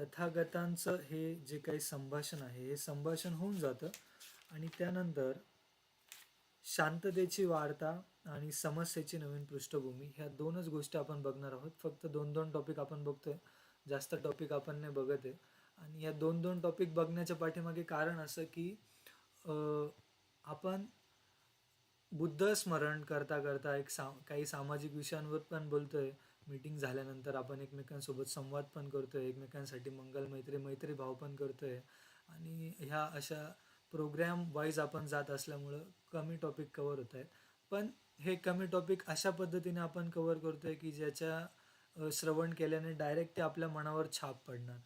तथागतांचं हे जे काही संभाषण आहे हे संभाषण होऊन जातं. आणि त्यानंतर शांततेची वार्ता आणि समस्येची नवीन पृष्ठभूमी ह्या दोनच गोष्टी आपण बघणार आहोत. फक्त दोन दोन टॉपिक आपण बघतोय. जास्त टॉपिक आपण नाही बघत आहे. आणि या दोन दोन टॉपिक बघण्याच्या पाठीमागे कारण असं की आपण बुद्ध स्मरण करता करता एक सा काही सामाजिक विषयांवर पण बोलतोय. मीटिंग झाल्यानंतर आपण एकमेकांसोबत संवाद पण करतोय एकमेकांसाठी मंगल मैत्री मैत्री भाव पण करतोय. आणि ह्या अशा प्रोग्राम वाईज आपण जात असल्यामुळं कमी टॉपिक कवर होत आहेत. पण हे कमी टॉपिक अशा पद्धतीने आपण कवर करतोय की ज्याच्या श्रवण केल्याने डायरेक्ट ते आपल्या मनावर छाप पडणार.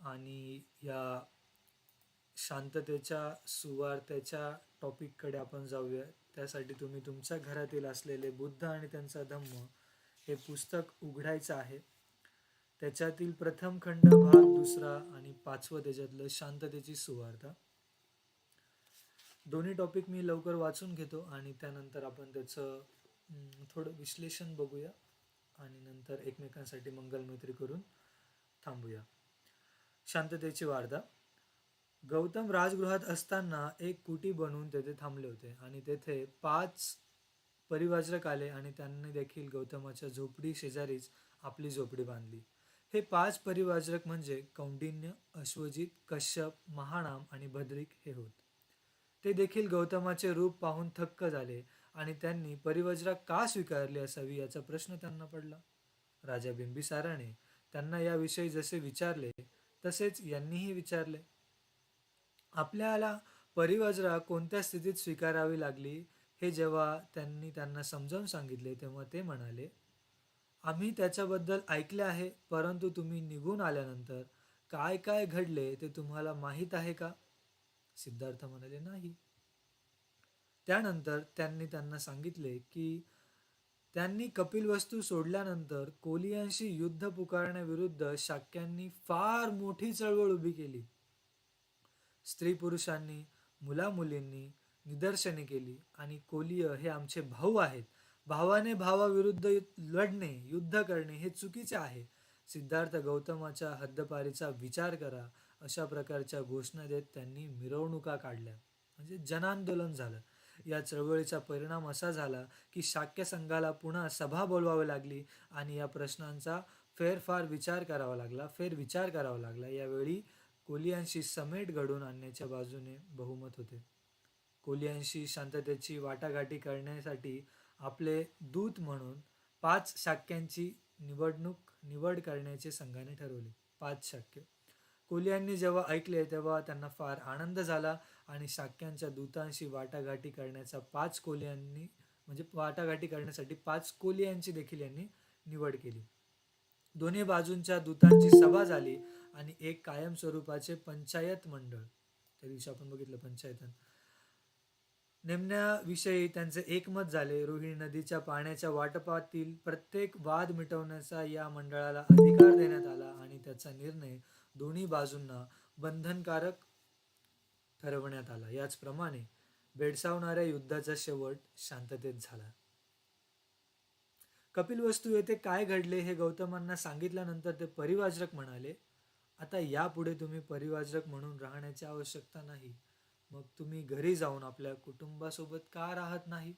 आणि या शांततेच्या सुवार्तेच्या टॉपिककडे आपण जाऊया. त्यासाठी तुम्ही तुमच्या घरातील असलेले बुद्ध आणि त्यांचा धम्म हे पुस्तक उघडायचं आहे. त्याच्यातील प्रथम खंड भाग दुसरा आणि पाचवं त्याच्यातलं शांततेची सुवार्ता. दोन्ही टॉपिक मी लवकर वाचून घेतो आणि त्यानंतर आपण त्याचं थोडं विश्लेषण बघूया आणि नंतर एकमेकांसाठी मंगलमैत्री करून थांबूया. शांततेची वार्ता. गौतम राजगृहात असताना एक कुटी बनवून तेथे थांबले होते आणि तेथे पाच परिवाजक आले आणि त्यांनी देखील गौतमाच्या झोपडी शेजारीच आपली झोपडी बांधली. हे पाच परिवाजक म्हणजे कौंडिन्य अश्वजित कश्यप महानाम आणि भद्रिक हे होत. ते देखील गौतमाचे रूप पाहून थक्क झाले आणि त्यांनी परिवज्रा का स्वीकारली असावी याचा प्रश्न त्यांना पडला. राजा बिंबिसाराने त्यांना याविषयी जसे विचारले तसेच यांनीही विचारले. आपल्याला परिवज्रा कोणत्या स्थितीत स्वीकारावी लागली? हे जेव्हा त्यांनी त्यांना समजावून सांगितले तेव्हा ते म्हणाले आम्ही त्याच्याबद्दल ऐकले आहे परंतु तुम्ही निघून आल्यानंतर काय काय घडले ते तुम्हाला माहीत आहे का? सिद्धार्थ म्हणाले नाही. त्यानंतर त्यांनी त्यांना सांगितले की त्यांनी कपिलवस्तू सोडल्यानंतर कोलियांशी युद्ध पुकारण्याविरुद्ध शाक्यांनी फार मोठी चळवळ उभी केली. स्त्री पुरुषांनी मुलामुलींनी निदर्शने केली. आणि कोलीय हे आमचे भाऊ आहेत. भावाने भावाविरुद्ध लढणे युद्ध करणे हे चुकीचे आहे. सिद्धार्थ गौतमाच्या हद्दपारीचा विचार करा. अशा प्रकारच्या घोषणा देत त्यांनी मिरवणुका काढल्या. म्हणजे जनांदोलन झालं. या चळवळीचा परिणाम असा झाला की शाक्य संघाला पुन्हा सभा बोलवावी लागली आणि या प्रश्नांचा फेरफार विचार करावा लागला फेर विचार करावा लागला. यावेळी कोलियांशी समेट घडवून आणण्याच्या बाजूने बहुमत होते. कोलियांशी शांततेची वाटाघाटी करण्यासाठी आपले दूत म्हणून पाच शाक्यांची निवडणूक निवड करण्याचे संघाने ठरवले. पाच शाक्य. कोलियांनी जेव्हा ऐकले तेव्हा त्यांना फार आनंद झाला आणि शाक्यांच्या दूतांशी वाटाघाटी करण्याचा पाच कोलियांनी म्हणजे वाटाघाटी करण्यासाठी पाच कोलियांची देखील यांनी निवड केली. दोन्ही बाजूंच्या दूतांची सभा झाली आणि एक कायम स्वरूपाचे पंचायत मंडळ. त्या दिवशी आपण बघितलं पंचायतन नेमण्याविषयी त्यांचे एकमत झाले. रोहिणी नदीच्या पाण्याच्या वाटपातील प्रत्येक वाद मिटवण्याचा या मंडळाला अधिकार देण्यात आला आणि त्याचा निर्णय दोन्ही बाजूंना बंधनकारक ठरवण्यात आला. याचप्रमाणे भेडसावणाऱ्या युद्धाचा शेवट शांततेत झाला. कपिल वस्तू येथे काय घडले हे गौतमांना सांगितल्यानंतर ते परिवाजक म्हणाले आता यापुढे तुम्ही परिवाजक म्हणून राहण्याची आवश्यकता नाही. मग तुम्ही घरी जाऊन आपल्या कुटुंबासोबत का राहत नाही?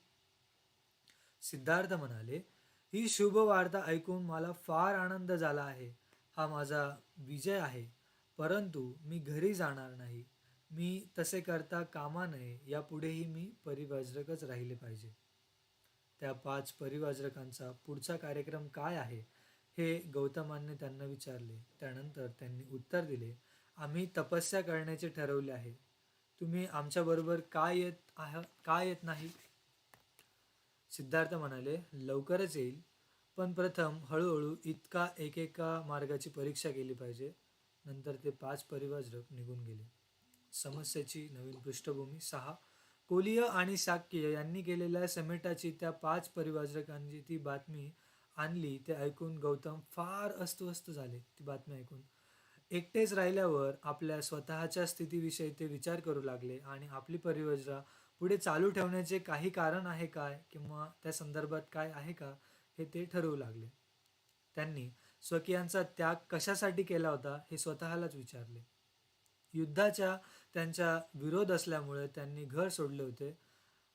सिद्धार्थ म्हणाले ही शुभ वार्ता ऐकून मला फार आनंद झाला आहे. हा माझा विजय आहे. परंतु मी घरी जाणार नाही. मी तसे करता कामा नये. यापुढेही मी परिवाजकच राहिले पाहिजे. त्या पाच परिवाजकांचा पुढचा कार्यक्रम काय आहे? हे गौतमांनी त्यांना विचारले. त्यानंतर त्यांनी उत्तर दिले आम्ही तपस्या करण्याचे ठरवले आहे. तुम्ही आमच्याबरोबर काय येत आह काय येत नाही? सिद्धार्थ म्हणाले लवकरच येईल. पण प्रथम हळूहळू इतका एकेका मार्गाची परीक्षा केली पाहिजे. नंतर ते पाच परिवाजक निघून गेले. समस्येची नवीन पृष्ठभूमी सहा. कोलिय आणि शाक्य यांनी केलेल्या समेटाची त्या पाच परिवाजकांची ती बातमी आणली ते ऐकून गौतम फार अस्वस्थ झाले ती बातमी ऐकून. एकटेच राहिल्यावर आपल्या स्वतःच्या स्थितीविषयी ते विचार करू लागले आणि आपली परियोजना पुढे चालू ठेवण्याचे काही कारण आहे काय किंवा त्या संदर्भात काय आहे का हे ते ठरवू लागले. त्यांनी स्वकीयांचा त्याग कशासाठी केला होता हे स्वतःलाच विचारले. युद्धाच्या त्यांच्या विरोध असल्यामुळे त्यांनी घर सोडले होते.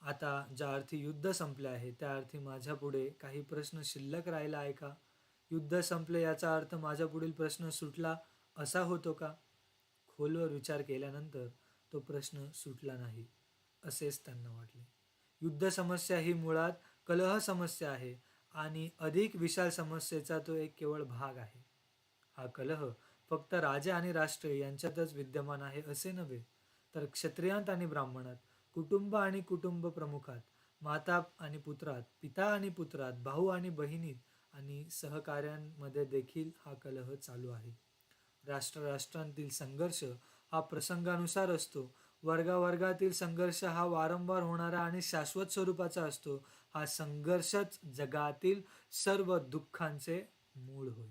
आता ज्या अर्थी युद्ध संपले आहे त्या अर्थी माझ्यापुढे काही प्रश्न शिल्लक राहिला आहे का? युद्ध संपले याचा अर्थ माझ्या पुढील प्रश्न सुटला असा होतो का? खोलवर विचार केल्यानंतर तो प्रश्न सुटला नाही असेच त्यांना वाटले. युद्ध समस्या ही मुळात कलह समस्या आहे आणि अधिक विशाल समस्येचा तो एक केवळ भाग आहे. हा कलह फक्त राजे आणि राष्ट्र यांच्यातच विद्यमान आहे असे नव्हे तर क्षत्रियांत आणि ब्राह्मणात कुटुंब आणि कुटुंब प्रमुखात माता आणि पुत्रात पिता आणि पुत्रात भाऊ आणि बहिणीत आणि सहकार्यांमध्ये देखील हा कलह चालू आहे. राष्ट्र राष्ट्रांतील संघर्ष हा प्रसंगानुसार असतो. वर्गावर्गातील संघर्ष हा वारंवार होणारा आणि शाश्वत स्वरूपाचा असतो. हा संघर्षच जगातील सर्व दुःखांचे मूळ होय.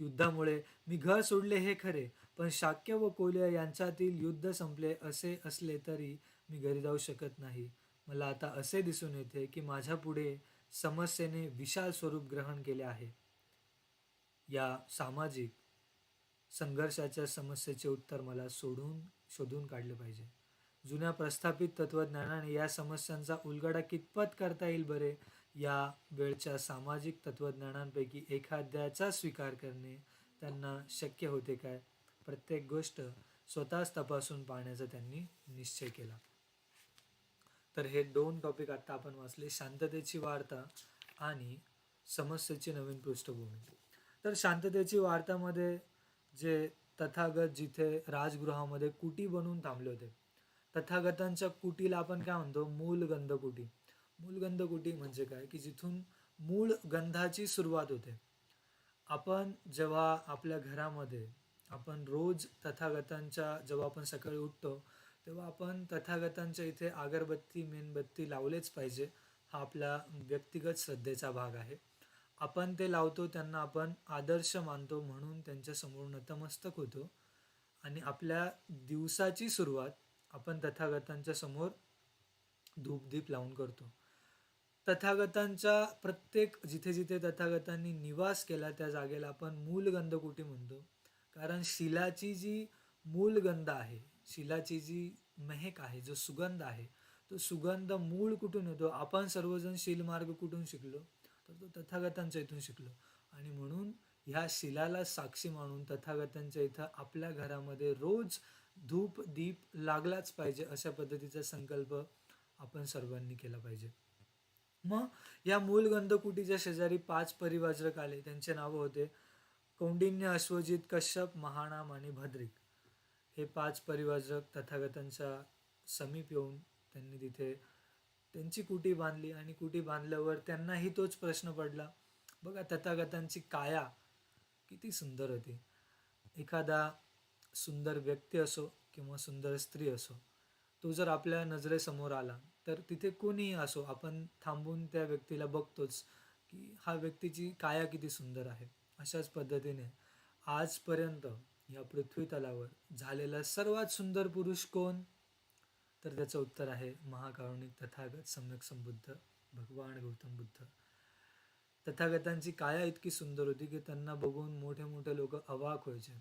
युद्धामुळे मी घर सोडले हे खरे पण शाक्य व कोल्या यांच्यातील युद्ध संपले असे असले तरी मी घरी जाऊ शकत नाही. मला आता असे दिसून येते की माझ्या पुढे समस्येने विशाल स्वरूप ग्रहण केले आहे. या सामाजिक संघर्षाच्या समस्येचे उत्तर मला सोडून शोधून काढले पाहिजे. जुन्या प्रस्थापित तत्वज्ञानाने या समस्यांचा उलगडा कितपत करता येईल बरे? या वेळच्या सामाजिक तत्वज्ञानांपैकी एखाद्याचा स्वीकार करणे त्यांना शक्य होते काय? प्रत्येक गोष्ट स्वतःच तपासून पाहण्याचा त्यांनी निश्चय केला. तर हे दोन टॉपिक आत्ता आपण वाचले. शांततेची वार्ता आणि समस्येची नवीन पृष्ठभूमी. तर शांततेची वार्तामध्ये जे तथागत जिथे राजगृहामध्ये कुटी बनवून थांबले होते. तथागतांच्या कुटीला आपण काय म्हणतो? मूल गंध कुटी मूल गंध कुटी म्हणजे काय? की जिथून मूळ गंधाची सुरुवात होते. आपण जेव्हा आपल्या घरामध्ये आपण रोज तथागतांच्या जेव्हा आपण सकाळी उठतो तेव्हा आपण तथागतांच्या इथे अगरबत्ती मेणबत्ती लावलेच पाहिजे. हा आपला व्यक्तिगत श्रद्धेचा भाग आहे. आपण ते लावतो त्यांना आपण आदर्श मानतो म्हणून त्यांच्यासमोर नतमस्तक होतो. आणि आपल्या दिवसाची सुरुवात आपण तथागतांच्या समोर धूपदीप लावून करतो. तथागतांच्या प्रत्येक जिथे जिथे तथागतांनी निवास केला त्या जागेला आपण मूलगंध कुठे म्हणतो? कारण शिलाची जी मूलगंध आहे शिलाची जी मेहक आहे जो सुगंध आहे तो सुगंध मूळ कुठून येतो? आपण सर्वजण शिलमार्ग कुठून शिकलो? तर तो तथागतांच्या इथून शिकलो. आणि म्हणून ह्या शिलाला साक्षी मानून तथागतांच्या इथं आपल्या घरामध्ये रोज धूप दीप लागलाच पाहिजे अशा पद्धतीचा संकल्प आपण सर्वांनी केला पाहिजे. मग या मूल गंधकुटीच्या शेजारी पाच परिवाजक आले. त्यांचे नावं होते कौंडिन्य अश्वजित कश्यप महानाम आणि भद्रिक. हे पाच परिवाजक तथागतांच्या समीप येऊन त्यांनी तिथे त्यांची कुटी बांधली आणि कुटी बांधल्यावर त्यांनाही तोच प्रश्न पडला. बघा तथागतांची काया किती सुंदर होती. एखादा सुंदर व्यक्ती असो किंवा सुंदर स्त्री असो तो जर आपल्या नजरेसमोर आला तर तिथे कोणीही असो आपण थांबून त्या व्यक्तीला बघतोच की हा व्यक्तीची काया किती सुंदर आहे. अशाच पद्धतीने आजपर्यंत या पृथ्वी तलावर झालेला सर्वात सुंदर पुरुष कोण? तर त्याचं उत्तर आहे महाकारुणिक तथागत सम्यक संबुद्ध भगवान गौतम बुद्ध. तथागतांची काया इतकी सुंदर होती की त्यांना बघून मोठे मोठे लोक अवाक व्हायचे.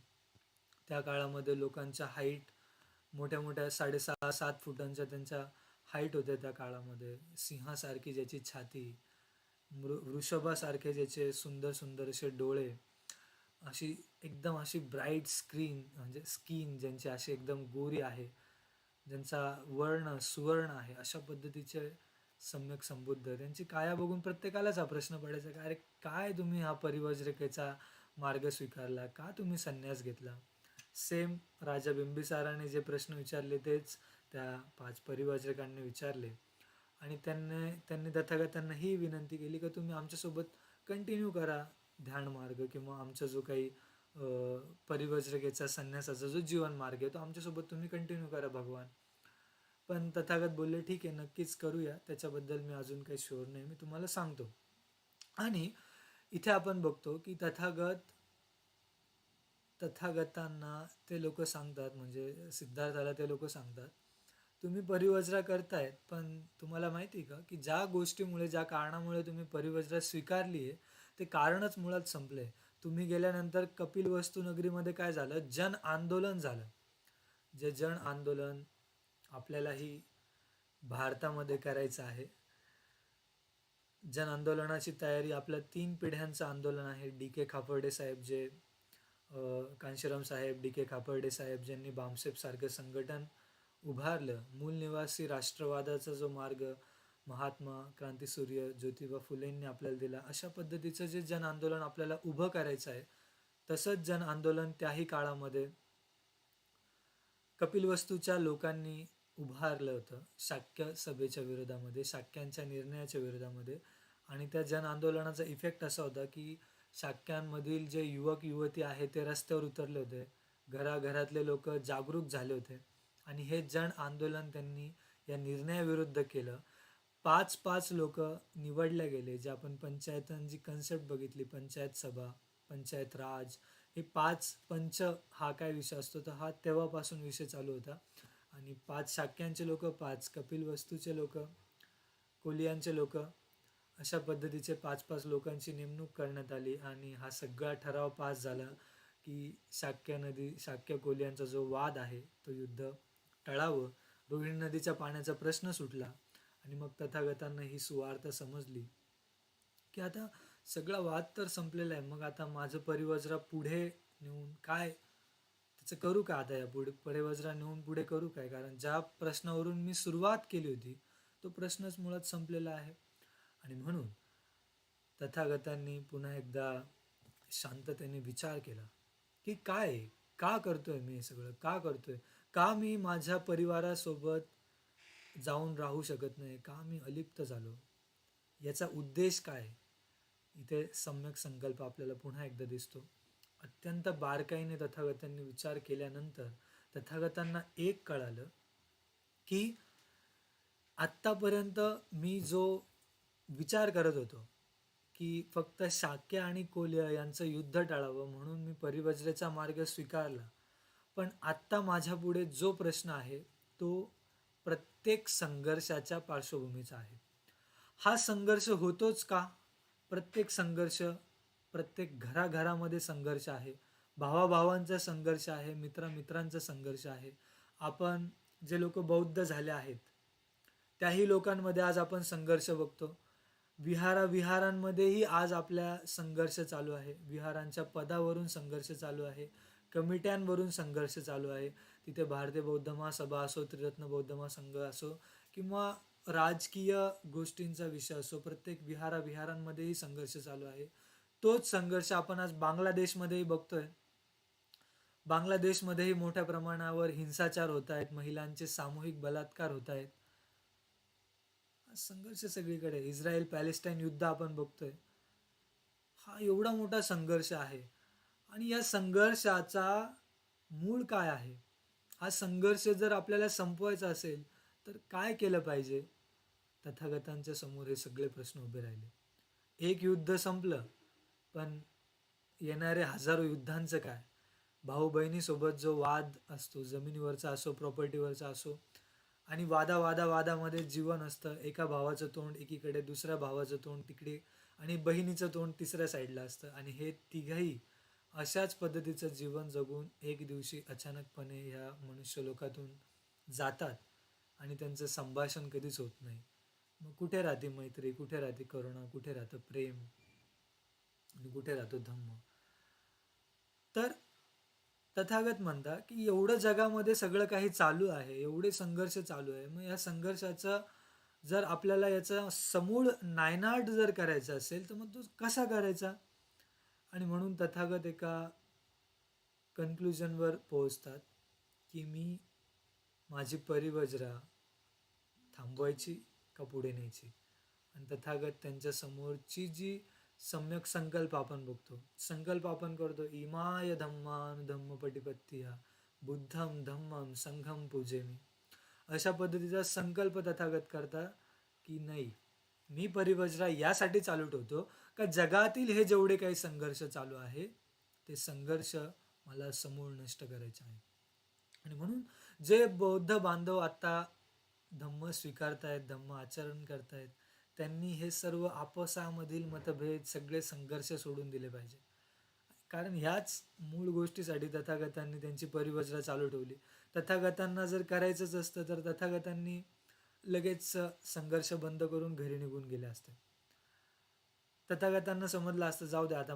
त्या काळामध्ये लोकांच्या हाईट मोठ्या मोठ्या साडेसहा सात फुटांच्या त्यांच्या हाईट होत्या त्या काळामध्ये. सिंहासारखी ज्याची छाती मृ वृषभासारखे ज्याचे सुंदर सुंदर असे डोळे अशी एकदम अशी ब्राईट स्क्रीन म्हणजे स्किन ज्यांची अशी एकदम गोरी आहे ज्यांचा वर्ण सुवर्ण आहे अशा पद्धतीचे सम्यक संबुद्ध त्यांची काया बघून प्रत्येकालाच हा प्रश्न पडायचा का अरे काय तुम्ही हा परिवज्रकेचा मार्ग स्वीकारला? का तुम्ही संन्यास घेतला? सेम राजा बिंबिसाराने जे प्रश्न विचारले तेच त्या पाच परिवज्रकांनी विचारले. आणि त्यांनी त्यांनी तथागतांना ही विनंती केली की तुम्ही आमच्यासोबत कंटिन्यू करा ध्यान मार्ग किंवा आमचा जो काही परिवज्रकेचा संन्यासाचा जो जीवन मार्ग आहे तो आमच्यासोबत तुम्ही कंटिन्यू करा भगवान. पण तथागत बोलले ठीक आहे नक्कीच करूया. त्याच्याबद्दल मी अजून काही शुअर नाही. मी तुम्हाला सांगतो. आणि इथे आपण बघतो की तथागत तथागतांना ते लोक सांगतात म्हणजे सिद्धार्थाला ते लोक सांगतात तुम्ही परिवज्रा करतायत पण तुम्हाला माहिती का की ज्या गोष्टीमुळे ज्या कारणामुळे तुम्ही परिवज्रा स्वीकारली आहे ते कारणच मुळात संपलं आहे तुम्ही गेल्यानंतर कपिल वस्तूनगरीमध्ये काय झालं? जन आंदोलन झालं. जे जन आंदोलन आपल्यालाही भारतामध्ये करायचं आहे. जन आंदोलनाची तयारी आपल्या तीन पिढ्यांचं आंदोलन आहे. डी के खापर्डे साहेब जे कांशीराम साहेब डी के खापर्डे साहेब ज्यांनी बामसेप सारखं संघटन उभारलं. मूल निवासी राष्ट्रवादाचा जो मार्ग महात्मा क्रांतीसूर्य ज्योतिबा फुलेंनी आपल्याला दिला. अशा पद्धतीचं जे जन आंदोलन आपल्याला उभं करायचं आहे तसंच जन आंदोलन त्याही काळामध्ये कपिलवस्तूच्या लोकांनी उभारलं होतं शाक्य सभेच्या विरोधामध्ये शाक्यांच्या निर्णयाच्या विरोधामध्ये. आणि त्या जन आंदोलनाचा इफेक्ट असा होता की शाक्यांमधील जे युवक युवती आहे ते रस्त्यावर उतरले होते. घराघरातले लोक जागरूक झाले होते. आणि हे जन आंदोलन त्यांनी या निर्णयाविरुद्ध केलं. पाच पाच लोक निवडले गेले जे आपण पंचायतांची कन्सेप्ट बघितली पंचायत सभा पंचायत राज हे पाच पंच हा काय विषय असतो? तर हा तेव्हापासून विषय चालू होता. आणि पाच शाक्यांचे लोक पाच कपिल वस्तूचे लोक कोलियांचे लोक अशा पद्धतीचे पाच पाच लोकांची नेमणूक करण्यात आली. आणि हा सगळा ठराव पास झाला की शाक्य नदी शाक्य कोलियांचा जो वाद आहे तो युद्ध टळावं. रोहिणी नदीच्या पाण्याचा प्रश्न सुटला. आणि मग तथागतांना ही सुवार्थ समजली की आता सगळा वाद तर संपलेला आहे. मग आता माझं परिवज्रा पुढे नेऊन काय? त्याचं करू का आता या पुढे? परिवज्रा नेऊन पुढे करू काय? कारण ज्या प्रश्नावरून मी सुरुवात केली होती तो प्रश्नच मुळात संपलेला आहे. आणि म्हणून तथागतांनी पुन्हा एकदा शांततेने विचार केला की काय? का करतोय मी हे सगळं? का करतोय? का मी माझ्या परिवारासोबत जाऊन राहू शकत नाही का मी अलिप्त झालो याचा उद्देश काय आहे? इथे सम्यक संकल्प आपल्याला पुन्हा एकदा दिसतो अत्यंत बारकाईने तथागतांनी विचार केल्यानंतर तथागतांना एक कळालं की आत्तापर्यंत मी जो विचार करत होतो की फक्त शाक्य आणि कोल्य यांचं युद्ध टाळावं म्हणून मी परिवज्रेचा मार्ग स्वीकारला पण आत्ता माझ्यापुढे जो प्रश्न आहे तो प्रत्येक संघर्षाच्या पार्श्वभूमीचा आहे. हा संघर्ष होतोच का? प्रत्येक संघर्ष प्रत्येक घराघरामध्ये संघर्ष आहे. भावाभावांचा संघर्ष आहे मित्रामित्रांचा संघर्ष आहे. आपण जे लोक बौद्ध झाले आहेत त्याही लोकांमध्ये आज आपण संघर्ष बघतो. विहारा विहारांमध्येही आज आपल्या संघर्ष चालू आहे. विहारांच्या पदावरून संघर्ष चालू आहे. कमिट्यांवरून संघर्ष चालू आहे. तिथे भारतीय बौद्ध महासभा असो त्रिरत्न बौद्ध महासंघ असो किंवा राजकीय गोष्टींचा विषय असो प्रत्येक विहारा विहारांमध्येही संघर्ष चालू आहे. तोच संघर्ष आपण आज बांगलादेशमध्येही बघतोय. बांगलादेशमध्येही मोठ्या प्रमाणावर हिंसाचार होत आहेत महिलांचे सामूहिक बलात्कार होत आहेत. संघर्ष सगळीकडे इस्रायल पॅलेस्टाईन युद्ध आपण बघतोय. हा एवढा मोठा संघर्ष आहे. आणि या संघर्षाचा मूळ काय आहे? हा संघर्ष जर आपल्याला संपवायचा असेल तर काय केलं पाहिजे? तथागतांच्या समोर हे सगळे प्रश्न उभे राहिले. एक युद्ध संपलं पण येणारे हजारो युद्धांचं काय? भाऊ बहिणीसोबत जो वाद असतो जमिनीवरचा असो प्रॉपर्टीवरचा असो आणि वादा वादा वादामध्ये जीवन असतं. एका भावाचं तोंड एकीकडे दुसऱ्या भावाचं तोंड तिकडे आणि बहिणीचं तोंड तिसऱ्या साईडला असतं. आणि हे तिघही अशाच पद्धतीचं जीवन जगून एक दिवशी अचानकपणे ह्या मनुष्य लोकातून जातात आणि त्यांचं संभाषण कधीच होत नाही. मग कुठे राहते मैत्री? कुठे राहते करुणा? कुठे राहतं प्रेम? आणि कुठे राहतो धम्म? तर तथागत म्हणता की एवढं जगामध्ये सगळं काही चालू आहे एवढे संघर्ष चालू आहे. मग या संघर्षाचा जर आपल्याला याचा समूळ नायनाट जर करायचा असेल तर मग तो कसा करायचा? आणि म्हणून तथागत एका कन्क्लुजनवर पोहोचतात की मी माझी परिवज्रा थांबवायची का पुढे न्यायची? आणि तथागत त्यांच्यासमोरची जी सम्यक संकल्प आपण बघतो संकल्प आपण करतो इमाय धम्मान धम्म पटिपत्तिया बुद्धम धम्मम संघम पूजे मी अशा पद्धतीचा संकल्प तथागत करता की नाही मी परिवज्रा यासाठी चालू ठेवतो का जगातील हे जेवढे काही संघर्ष चालू आहे ते संघर्ष मला समूळ नष्ट करायचे आहे आणि म्हणून जे बौद्ध बांधव आता धम्म स्वीकारतायत धम्म आचरण करतायत त्यांनी हे सर्व आपसामधील मतभेद सगळे संघर्ष सोडून दिले पाहिजे. कारण ह्याच मूळ गोष्टीसाठी तथागतांनी त्यांची परिवचना चालू ठेवली. तथागतांना जर करायचंच असतं तर तथागतांनी लगेच संघर्ष बंद करून घरी निघून गेले असते. तथागतांना समजलं असतं. जाऊ द्या आता.